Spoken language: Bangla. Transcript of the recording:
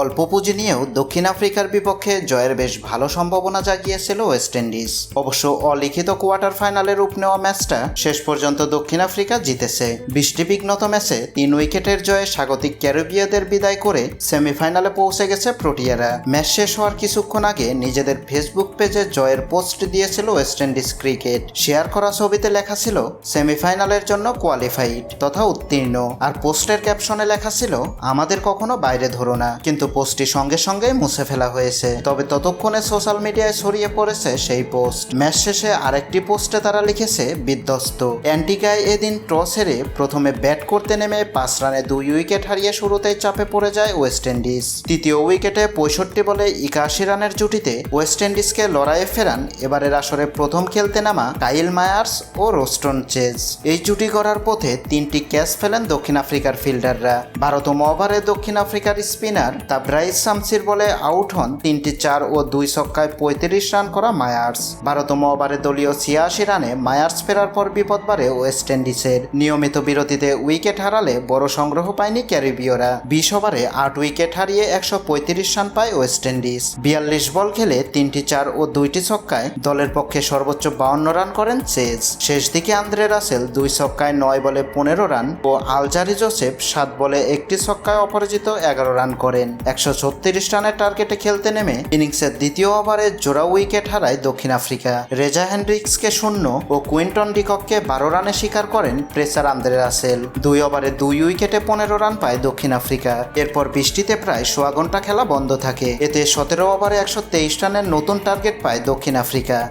অল্প পুঁজি নিয়েও দক্ষিণ আফ্রিকার বিপক্ষে জয়ের বেশ ভালো সম্ভাবনা জাগিয়েছিল ওয়েস্ট ইন্ডিজ। অবশ্য অলিখিত কোয়ার্টার ফাইনালে রূপ নেওয়া ম্যাচটা শেষ পর্যন্ত দক্ষিণ আফ্রিকা জিতেছে। বৃষ্টিবিঘ্নত ম্যাচে তিন উইকেটের জয়ে স্বাগতিক ক্যারিবিয়াদের বিদায় করে সেমিফাইনালে পৌঁছে গেছে প্রোটিয়ারা। ম্যাচ শেষ হওয়ার কিছুক্ষণ আগে নিজেদের ফেসবুক পেজে জয়ের পোস্ট দিয়েছিল ওয়েস্ট ইন্ডিজ ক্রিকেট। শেয়ার করা ছবিতে লেখা ছিল, সেমিফাইনালের জন্য কোয়ালিফাইড তথা উত্তীর্ণ। আর পোস্টের ক্যাপশনে লেখা ছিল, আমাদের কখনো বাইরে ধরো না। কিন্তু পোস্টটি সঙ্গে সঙ্গে মুছে ফেলা হয়েছে। তবে ততক্ষণে সোশ্যাল মিডিয়ায় ছড়িয়ে পড়েছে সেই পোস্ট। ম্যাচ শেষে আরেকটি পোস্টে তারা লিখেছে, বিধ্বস্ত। অ্যান্টিগায় এদিন টস হেরে প্রথমে ব্যাট করতে নেমে পাঁচ রানে দুই উইকেট হারিয়ে শুরুতেই চাপে পড়ে যায় ওয়েস্ট ইন্ডিজ। তৃতীয় উইকেটে পঁয়ষট্টি বলে একাশি রানের জুটিতে ওয়েস্ট ইন্ডিজকে লড়াইয়ে ফেরান এবারের আসরে প্রথম খেলতে নামা কাইল মায়ার্স ও রোস্টন চেজ। এই জুটি গড়ার পথে তিনটি ক্যাচ ফেলেন দক্ষিণ আফ্রিকার ফিল্ডাররা। বারোতম ওভারে দক্ষিণ আফ্রিকার স্পিনার তাবরাইজ শামসির বলে আউট হন তিনটি চার ও দুই ছক্কায় পঁয়ত্রিশ রান করা মায়ার্স। বারোতম ওভারে দলীয় ছিয়াশি রানে মায়ার্স ফেরার পর বিপদ বাড়ে ওয়েস্ট ইন্ডিজের। নিয়মিত বিরতিতে উইকেট হারালে বড় সংগ্রহ পায়নি ক্যারিবীয়রা। বিশ ওভারে আট উইকেট হারিয়ে একশো পঁয়ত্রিশ রান পায় ওয়েস্ট ইন্ডিজ। বিয়াল্লিশ বল খেলে তিনটি চার ও দুইটি ছক্কায় দলের পক্ষে সর্বোচ্চ বাউন্ন রান করেন চেজ। শেষ দিকে আন্দ্রে রাসেল দুই ছক্কায় নয় বলে পনেরো রান ও আলজারি জোসেফ সাত বলে একটি ছক্কায় অপরাজিত এগারো রান করেন। একশো ছত্রিশ রানের টার্গেটে খেলতে নেমে ইনিংসের দ্বিতীয় ওভারে জোড়া উইকেট হারায় দক্ষিণ আফ্রিকা। রেজা হেনরিক্সকে শূন্য ও কুইন্টন ডিকককে বারো রানে শিকার করেন প্রেসার আন্দ্রে রাসেল। দুই ওভারে দুই উইকেটে পনেরো রান পায় দক্ষিণ আফ্রিকা। এরপর বৃষ্টিতে প্রায় সোয়া ঘণ্টা খেলা বন্ধ থাকে। এতে সতেরো ওভারে একশো তেইশ রানের নতুন টার্গেট পায় দক্ষিণ আফ্রিকা।